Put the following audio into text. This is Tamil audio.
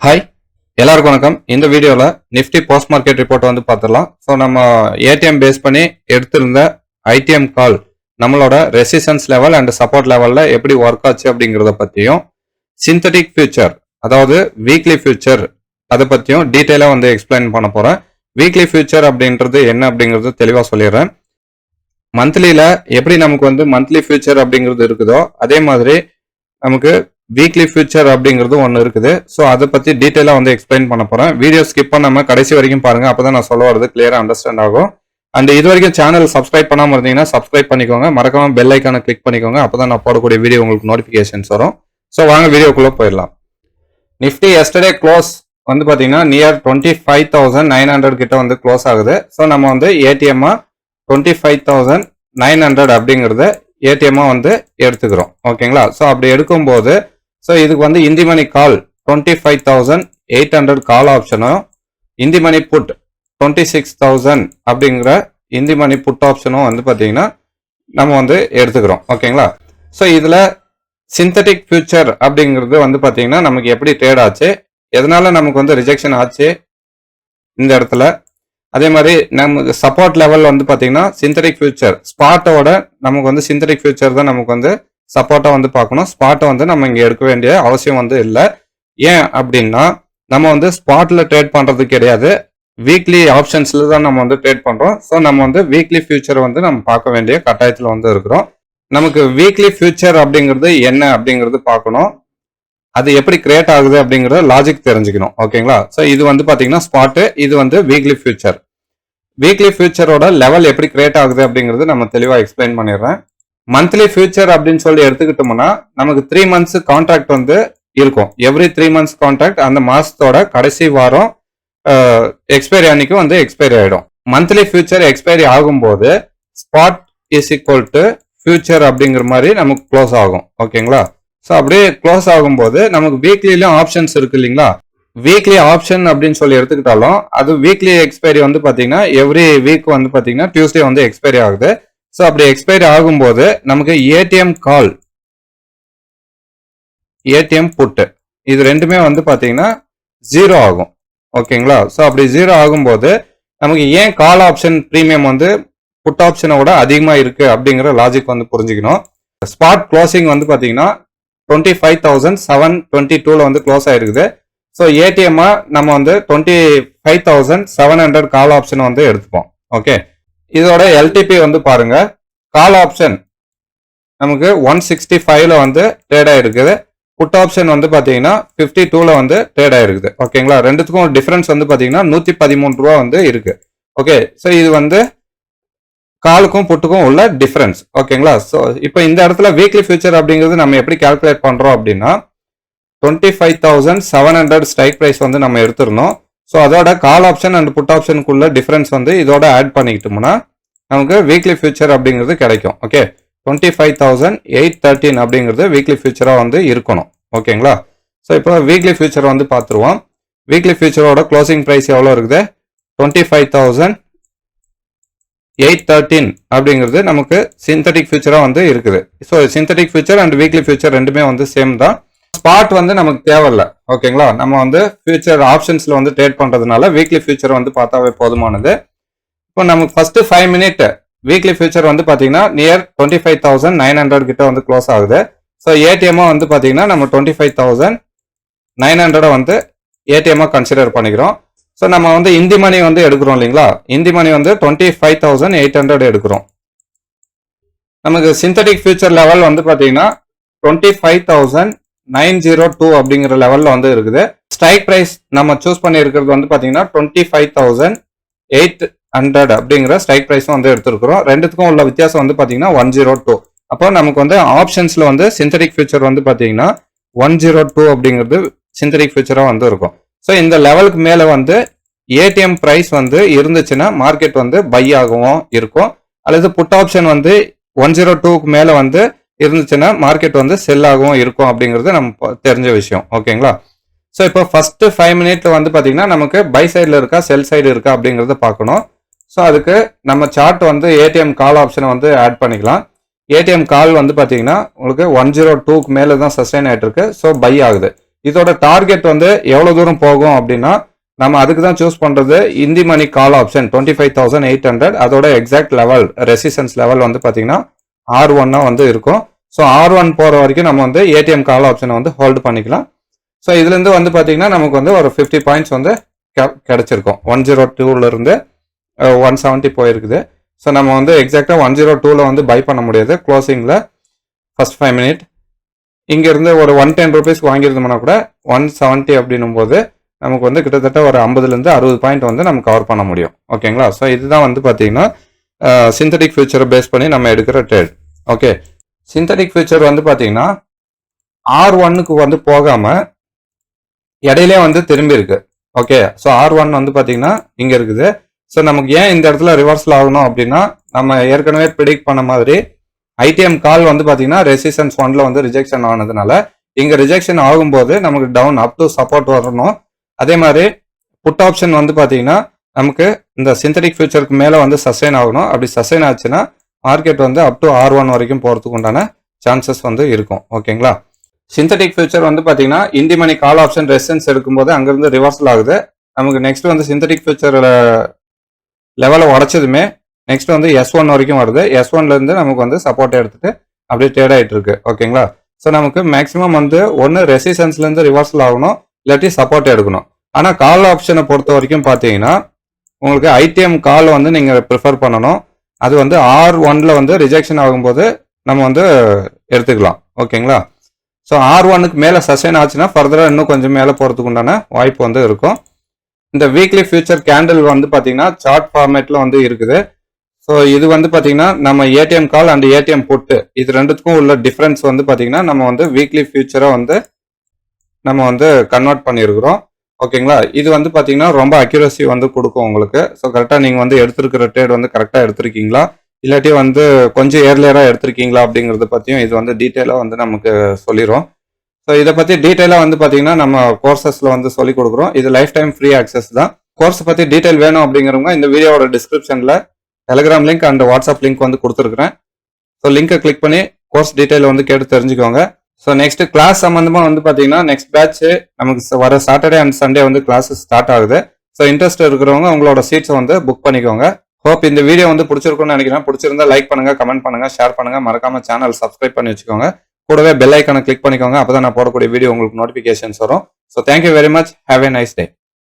ஹாய் எல்லாருக்கும் வணக்கம். இந்த வீடியோவில் நிஃப்டி போஸ்ட் மார்க்கெட் ரிப்போர்ட் வந்து பார்த்துடலாம். ஸோ நம்ம ஏடிஎம் பேஸ் பண்ணி எடுத்திருந்த ஐடிஎம் கால் நம்மளோட ரெசிஸ்டன்ஸ் லெவல் அண்ட் சப்போர்ட் லெவலில் எப்படி ஒர்க் ஆச்சு அப்படிங்கிறத பற்றியும் சிந்தட்டிக் ஃபியூச்சர் அதாவது வீக்லி ஃபியூச்சர் அதை பற்றியும் டீட்டெயிலாக வந்து எக்ஸ்பிளைன் பண்ண போகிறேன் வீக்லி ஃபியூச்சர் அப்படின்றது என்ன அப்படிங்கிறது தெளிவாக சொல்லிடுறேன். மந்த்லியில் எப்படி நமக்கு வந்து மந்த்லி ஃபியூச்சர் அப்படிங்கிறது இருக்குதோ அதே மாதிரி நமக்கு வீக்லி ஃபியூச்சர் அப்படிங்கிறது ஒன்று இருக்குது. ஸோ அதை பற்றி டீட்டெயிலாக வந்து எக்ஸ்பிளைன் பண்ண போகிறேன் வீடியோ ஸ்கிப் பண்ணாமல் கடைசி வரைக்கும் பாருங்கள் அப்போ தான் நான் சொல்ல வரது கிளியராக அண்டர்ஸ்டாண்ட் ஆகும். அண்ட் இது வரைக்கும் சேனல் சப்ஸ்கிரைப் பண்ணாமல் இருந்தீங்கன்னா சப்ஸ்கிரைப் பண்ணிக்கோங்க. மறக்காம பெல் ஐக்கானை கிளிக் பண்ணிக்கோங்க. அப்போ தான் நான் போடக்கூடிய வீடியோ உங்களுக்கு நோட்டிஃபிகேஷன்ஸ் வரும். ஸோ வாங்க வீடியோக்குள்ளே போயிடலாம். நிஃப்டி எஸ்டர்டே க்ளோஸ் வந்து பார்த்தீங்கன்னா near twenty five thousand nine hundred கிட்ட வந்து க்ளோஸ் ஆகுது. ஸோ நம்ம வந்து ஏடிஎம்மா twenty five thousand nine hundred அப்படிங்கிறத ஏடிஎம்மா வந்து எடுத்துக்கிறோம். ஓகேங்களா ஸோ அப்படி எடுக்கும்போது ஸோ இதுக்கு வந்து in the money call twenty five thousand eight hundred call ஆப்ஷனும் in the money put twenty six thousand அப்படிங்கிற இந்தி மணி புட் ஆப்ஷனும் வந்து பார்த்தீங்கன்னா நம்ம வந்து எடுத்துக்கிறோம். ஓகேங்களா ஸோ இதில் சிந்தட்டிக் ஃபியூச்சர் அப்படிங்கிறது வந்து பார்த்தீங்கன்னா நமக்கு எப்படி ட்ரேட் ஆச்சு எதனால நமக்கு வந்து ரிஜெக்ஷன் ஆச்சு இந்த இடத்துல. அதே மாதிரி நமக்கு சப்போர்ட் லெவல் வந்து பார்த்தீங்கன்னா சிந்தட்டிக் ஃபியூச்சர் ஸ்பாட்டோட நமக்கு வந்து சிந்தட்டிக் ஃபியூச்சர் தான் நமக்கு வந்து சப்போர்ட்டை வந்து பார்க்கணும். ஸ்பாட்டை வந்து நம்ம இங்கே எடுக்க வேண்டிய அவசியம் வந்து இல்லை. ஏன் அப்படின்னா நம்ம வந்து ஸ்பாட்டில் ட்ரேட் பண்ணுறது கிடையாது. வீக்லி ஆப்ஷன்ஸில் தான் நம்ம வந்து ட்ரேட் பண்ணுறோம் ஸோ நம்ம வந்து வீக்லி ஃபியூச்சர் வந்து நம்ம பார்க்க வேண்டிய கட்டாயத்தில் வந்து இருக்கிறோம். நமக்கு வீக்லி ஃபியூச்சர் அப்படிங்கிறது என்ன அப்படிங்கிறது பார்க்கணும். அது எப்படி கிரியேட் ஆகுது அப்படிங்கிறத லாஜிக் தெரிஞ்சுக்கணும். ஓகேங்களா ஸோ இது வந்து பார்த்தீங்கன்னா ஸ்பாட்டு இது வந்து வீக்லி ஃபியூச்சர் வீக்லி ஃபியூச்சரோட லெவல் எப்படி கிரியேட் ஆகுது அப்படிங்கிறது நம்ம தெளிவாக எக்ஸ்பிளைன் பண்ணிடுறேன். மந்த்லி ஃபியூச்சர் அப்படின்னு சொல்லி எடுத்துக்கிட்டோம்னா நமக்கு த்ரீ மந்த்ஸ் கான்ட்ராக்ட் வந்து இருக்கும். எவ்ரி த்ரீ மந்த்ஸ் கான்ட்ராக்ட் அந்த மாசத்தோட கடைசி வாரம் எக்ஸ்பைரி அன்னைக்கு வந்து எக்ஸ்பைரி ஆயிடும். மந்த்லி ஃபியூச்சர் எக்ஸ்பைரி ஆகும்போது spot is equal to future அப்படிங்கிற மாதிரி நமக்கு க்ளோஸ் ஆகும். ஓகேங்களா ஸோ அப்படியே க்ளோஸ் ஆகும்போது நமக்கு வீக்லிலும் ஆப்ஷன்ஸ் இருக்கு இல்லைங்களா? வீக்லி ஆப்ஷன் அப்படின்னு சொல்லி எடுத்துக்கிட்டாலும் அது வீக்லி எக்ஸ்பைரி வந்து பார்த்தீங்கன்னா எவ்ரி வீக் வந்து பார்த்தீங்கன்னா டியூஸ்டே வந்து எக்ஸ்பைரி ஆகுது. ஸோ அப்படி எக்ஸ்பைரி ஆகும்போது நமக்கு ஏடிஎம் கால் ஏடிஎம் புட்டு இது ரெண்டுமே வந்து பார்த்தீங்கன்னா ஜீரோ ஆகும். ஓகேங்களா ஸோ அப்படி ஜீரோ ஆகும்போது நமக்கு ஏன் கால் ஆப்ஷன் ப்ரீமியம் வந்து புட் ஆப்ஷனை விட அதிகமாக இருக்குது அப்படிங்கிற லாஜிக் வந்து புரிஞ்சுக்கணும். ஸ்பாட் க்ளோசிங் வந்து பார்த்தீங்கன்னா twenty five thousand seven twenty டூவில் வந்து க்ளோஸ் ஆகிருக்குது ஸோ ஏடிஎம்மாக நம்ம வந்து twenty five thousand seven hundred call option வந்து எடுத்துப்போம். ஓகே இதோட எல்டிபி வந்து பாருங்க. கால் ஆப்ஷன் நமக்கு ஒன் சிக்ஸ்டி ஃபைவ்ல வந்து ட்ரேட் ஆயிருக்குது. புட் ஆப்ஷன் வந்து பார்த்தீங்கன்னா ஃபிஃப்டி டூல வந்து ட்ரேட் ஆயிருக்குது. ஓகேங்களா ரெண்டுத்துக்கும் டிஃபரன்ஸ் வந்து பார்த்தீங்கன்னா நூத்தி பதிமூணு ரூபா வந்து இருக்கு. ஓகே ஸோ இது வந்து காலுக்கும் புட்டுக்கும் உள்ள டிஃபரன்ஸ் ஓகேங்களா ஸோ இப்போ இந்த இடத்துல வீக்லி ஃபியூச்சர் அப்படிங்கிறது நம்ம எப்படி கால்குலேட் பண்றோம் அப்படின்னா twenty five thousand seven hundred strike price வந்து நம்ம எடுத்துருந்தோம் ஸோ அதோட கால் ஆப்ஷன் அண்ட் புட் ஆப்ஷனுக்குள்ள டிஃப்ரென்ஸ் வந்து இதோட ஆட் பண்ணிக்கிட்டோம்னா நமக்கு வீக்லி ஃபியூச்சர் அப்படிங்கிறது கிடைக்கும். Okay twenty five thousand eight thirteen அப்படிங்கிறது வீக்லி ஃபியூச்சராக வந்து இருக்கணும். ஓகேங்களா ஸோ இப்போ வீக்லி ஃபியூச்சர் வந்து பார்த்துருவோம். வீக்லி ஃபியூச்சரோட க்ளோசிங் ப்ரைஸ் எவ்வளோ இருக்குது? Twenty five thousand eight thirteen அப்படிங்கிறது நமக்கு சிந்தட்டிக் ஃபியூச்சராக வந்து இருக்குது. So synthetic future and weekly future ரெண்டுமே வந்து சேம் தான். ஸ்பாட் வந்து நமக்கு தேவையில்ல. ஓகேங்களா? நம்ம வந்து ஃபியூச்சர் ஆப்ஷன்ஸில் வந்து ட்ரேட் பண்ணுறதுனால வீக்லி ஃபியூச்சர் வந்து பார்த்தாவே போதுமானது. இப்போ நமக்கு first five minute weekly future வந்து பார்த்தீங்கன்னா near twenty five thousand nine hundred கிட்ட வந்து க்ளோஸ் ஆகுது. ஸோ ஏடிஎம்மாக வந்து பார்த்தீங்கன்னா நம்ம டுவெண்ட்டி ஃபைவ் தௌசண்ட் நைன் ஹண்ட்ரடை வந்து ஏடிஎம்மாக கன்சிடர் பண்ணிக்கிறோம். ஸோ நம்ம வந்து இந்தி மணி வந்து எடுக்கிறோம் இல்லைங்களா? இந்தி மணி வந்து twenty five thousand eight hundred எடுக்கிறோம். நமக்கு சிந்தட்டிக் ஃபியூச்சர் லெவல் வந்து பார்த்தீங்கன்னா twenty five thousand nine zero two அப்படிங்கிற லெவலில் வந்து இருக்குது. ஸ்ட்ரைக் ப்ரைஸ் நம்ம சூஸ் பண்ணி இருக்கிறது வந்து பார்த்தீங்கன்னா twenty five thousand eight hundred அப்படிங்கிற ஸ்ட்ரைக் ப்ரைஸும் வந்து எடுத்துருக்குறோம். ரெண்டுத்துக்கும் உள்ள வித்தியாசம் வந்து பார்த்தீங்கன்னா ஒன் ஜீரோ டூ அப்போ நமக்கு வந்து ஆப்ஷன்ஸில் வந்து சிந்தடிக் ஃபியூச்சர் வந்து பார்த்தீங்கன்னா ஒன் ஜீரோ டூ அப்படிங்கிறது சிந்தடிக் ஃபியூச்சராக வந்து இருக்கும். ஸோ இந்த லெவலுக்கு மேலே வந்து ஏடிஎம் ப்ரைஸ் வந்து இருந்துச்சுன்னா மார்க்கெட் வந்து பை ஆகவும் இருக்கும். அல்லது புட் ஆப்ஷன் வந்து ஒன் ஜீரோ டூக்கு மேலே வந்து இருந்துச்சுன்னா மார்க்கெட் வந்து செல் ஆகும் இருக்கும் அப்படிங்கிறது நம்ம தெரிஞ்ச விஷயம். ஓகேங்களா? ஸோ இப்போ ஃபர்ஸ்ட் ஃபைவ் மினிட்ல வந்து பார்த்தீங்கன்னா நமக்கு பை சைடில் இருக்கா செல் சைடு இருக்கா அப்படிங்கிறத பார்க்கணும். ஸோ அதுக்கு நம்ம சார்ட் வந்து ஏடிஎம் கால் ஆப்ஷனை வந்து ஆட் பண்ணிக்கலாம். ஏடிஎம் கால் வந்து பார்த்தீங்கன்னா உங்களுக்கு ஒன் ஜீரோ டூக்கு மேலே தான் சஸ்டைன் ஆகிட்டு இருக்கு ஸோ பை ஆகுது. இதோட டார்கெட் வந்து எவ்வளோ தூரம் போகும் அப்படின்னா நம்ம அதுக்கு தான் சூஸ் பண்ணுறது in the money call option twenty five thousand eight hundred அதோட எக்ஸாக்ட் லெவல் ரெசிஸ்டன்ஸ் லெவல் வந்து பார்த்தீங்கன்னா ஆர் ஒன்னா வந்து இருக்கும். ஸோ ஆர் ஒன் போகிற வரைக்கும் நம்ம வந்து ஏடிஎம் கால் ஆப்ஷனை வந்து ஹோல்டு பண்ணிக்கலாம். ஸோ இதுலேருந்து வந்து பாத்தீங்கன்னா நமக்கு வந்து ஒரு ஃபிஃப்டி பாயிண்ட்ஸ் வந்து கிடச்சிருக்கும். ஒன் ஜீரோ டூலேருந்து ஒன் செவன்ட்டி போயிருக்குது. ஸோ நம்ம வந்து எக்ஸாக்டாக ஒன் ஜீரோ டூவில் வந்து பை பண்ண முடியாது. க்ளோசிங்கில் ஃபர்ஸ்ட் ஃபைவ் மினிட் இங்கேருந்து ஒரு ஒன் டென் ருபீஸ்க்கு வாங்கியிருந்தோம்னா கூட ஒன் செவன்ட்டி அப்படின்னும் போது நமக்கு வந்து கிட்டத்தட்ட ஒரு ஐம்பதுலேருந்து அறுபது பாயிண்ட் வந்து நம்ம கவர் பண்ண முடியும். ஓகேங்களா ஸோ இதுதான் வந்து பார்த்தீங்கன்னா சிந்தட்டிக் ஃபியூச்சரை பேஸ் பண்ணி நம்ம எடுக்கிற ட்ரேட் ஓகே சிந்தட்டிக் ஃபியூச்சர் வந்து பார்த்தீங்கன்னா ஆர் ஒன்னுக்கு வந்து போகாமல் இடையிலே வந்து திரும்பி இருக்கு. ஓகே ஸோ ஆர் ஒன் வந்து பார்த்தீங்கன்னா இங்கே இருக்குது. ஸோ நமக்கு ஏன் இந்த இடத்துல ரிவர்ஸில் ஆகணும் அப்படின்னா நம்ம ஏற்கனவே ப்ரிடிக்ட் பண்ண மாதிரி ஐடிஎம் கால் வந்து பார்த்தீங்கன்னா ரெசிஸ்டன்ஸ் ஒன்ல வந்து ரிஜெக்ஷன் ஆனதுனால இங்கே ரிஜெக்ஷன் ஆகும்போது நமக்கு டவுன் அப் டு சப்போர்ட் வரணும். அதே மாதிரி புட் ஆப்ஷன் வந்து பார்த்தீங்கன்னா நமக்கு இந்த சிந்தட்டிக் ஃபியூச்சருக்கு மேலே வந்து சஸ்டைன் ஆகணும். அப்படி சஸ்டைன் ஆச்சுன்னா மார்க்கெட் வந்து அப் டு ஆர் ஒன் வரைக்கும் போகிறதுக்கு உண்டான சான்சஸ் வந்து இருக்கும். ஓகேங்களா சிந்தட்டிக் ஃபியூச்சர் வந்து பார்த்தீங்கன்னா in the money call option resistance எடுக்கும்போது அங்கேருந்து ரிவர்சல் ஆகுது. நமக்கு நெக்ஸ்ட் வந்து சிந்தட்டிக் ஃபியூச்சரில் லெவலை உடச்சதுமே நெக்ஸ்ட் வந்து எஸ் ஒன் வரைக்கும் வருது. எஸ் ஒன்லேருந்து நமக்கு வந்து சப்போர்ட் எடுத்துட்டு அப்படியே ட்ரேட் ஆகிட்டு இருக்கு. ஓகேங்களா ஸோ நமக்கு மேக்ஸிமம் வந்து ஒன்று ரெசிஸ்டன்ஸ்லேருந்து ரிவர்சல் ஆகணும் இல்லாட்டி சப்போர்ட் எடுக்கணும். ஆனால் கால் ஆப்ஷனை பொறுத்த வரைக்கும் பார்த்தீங்கன்னா உங்களுக்கு ஐடிஎம் கால் வந்து நீங்கள் ப்ரிஃபர் பண்ணணும். அது வந்து ஆர் ஒன்ல வந்து ரிஜெக்ஷன் ஆகும்போது நம்ம வந்து எடுத்துக்கலாம். ஓகேங்களா? ஸோ ஆர் ஒனுக்கு மேலே சஸ்டைன் ஆச்சுன்னா ஃபர்தராக இன்னும் கொஞ்சம் மேலே போகிறதுக்கு உண்டான வாய்ப்பு வந்து இருக்கும். இந்த வீக்லி ஃபியூச்சர் கேண்டில் வந்து பார்த்தீங்கன்னா சார்ட் ஃபார்மேட்டில் வந்து இருக்குது. ஸோ இது வந்து பார்த்தீங்கன்னா நம்ம ATM call and ATM put இது ரெண்டுத்துக்கும் உள்ள டிஃப்ரென்ஸ் வந்து பார்த்தீங்கன்னா நம்ம வந்து வீக்லி ஃபியூச்சரை வந்து நம்ம வந்து கன்வெர்ட் பண்ணியிருக்கிறோம். ஓகேங்களா? இது வந்து பார்த்தீங்கன்னா ரொம்ப அக்யூரசி வந்து கொடுக்கும் உங்களுக்கு. ஸோ கரெக்டாக நீங்கள் வந்து எடுத்துருக்கிற ட்ரேட் வந்து கரெக்டாக எடுத்திருக்கீங்களா? இல்லாட்டி வந்து கொஞ்சம் ஏர்லியராக எடுத்திருக்கீங்களா அப்படிங்கிறத பற்றியும் இது வந்து டீட்டெயிலாக வந்து நமக்கு சொல்லிடும் ஸோ இதை பற்றி டீட்டெயிலாக வந்து பார்த்தீங்கன்னா நம்ம கோர்சஸில் வந்து சொல்லி கொடுக்குறோம். இது லைஃப் டைம் ஃப்ரீ ஆக்சஸ் தான். கோர்ஸ் பற்றி டீட்டெயில் வேணும் அப்படிங்கிறவங்க இந்த வீடியோவோட டிஸ்கிரிப்ஷனில் Telegram link and WhatsApp link வந்து கொடுத்துருக்குறேன். ஸோ லிங்கை கிளிக் பண்ணி கோர்ஸ் டீட்டெயில் வந்து கேட்டு தெரிஞ்சுக்கோங்க. ஸோ நெக்ஸ்ட் கிளாஸ் சம்மந்தமாக வந்து பார்த்தீங்கன்னா நெக்ஸ்ட் பேட்ச் நமக்கு வர சாட்டர்டே அண்ட் சண்டே வந்து கிளாஸஸ் ஸ்டார்ட் ஆகுது. ஸோ இன்ட்ரெஸ்ட் இருக்கிறவங்க உங்களோட சீட்ஸை வந்து புக் பண்ணிக்கோங்க. ஹோப் இந்த வீடியோ வந்து பிடிச்சிருக்கும்னு நினைக்கிறேன். பிடிச்சிருந்தா லைக் பண்ணுங்க கமெண்ட் பண்ணுங்க ஷேர் பண்ணுங்க. மறக்காம சேனல் சப்ஸ்கிரைப் பண்ணி வச்சுக்கோங்க. கூடவே பெல் ஐக்கனை கிளிக் பண்ணிக்கோங்க. அப்பதான் நான் போடக்கூடிய வீடியோ உங்களுக்கு நோட்டிஃபிகேஷன்ஸ் வரும். So thank you very much have a nice day